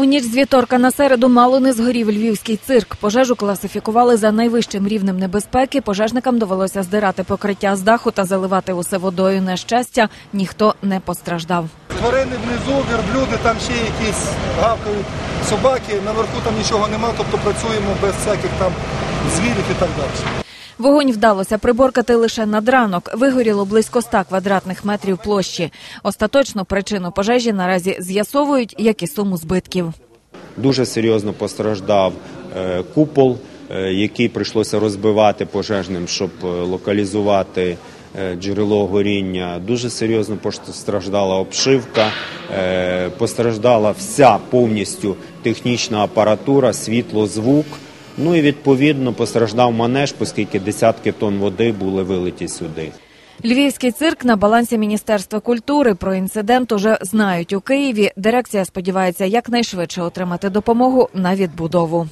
У ніч з вівторка на середу мало не згорів львівський цирк. Пожежу класифікували за найвищим рівнем небезпеки. Пожежникам довелося здирати покриття з даху та заливати усе водою. На щастя, ніхто не постраждав. Тварини внизу, верблюди, там ще якісь гавкають собаки. Наверху там нічого нема, тобто працюємо без всяких там звірів і так далі. Вогонь вдалося приборкати лише над ранок. Вигоріло близько 100 квадратних метрів площі. Остаточну причину пожежі наразі з'ясовують, як і суму збитків. Дуже серйозно постраждав е, купол, е, який прийшлося розбивати пожежним, щоб е, локалізувати джерело горіння. Дуже серйозно постраждала обшивка, постраждала вся повністю технічна апаратура, світло, звук. Ну і відповідно постраждав манеж, оскільки десятки тонн води були вилиті сюди. Львівський цирк на балансі Міністерства культури. Про інцидент уже знають у Києві. Дирекція сподівається якнайшвидше отримати допомогу на відбудову.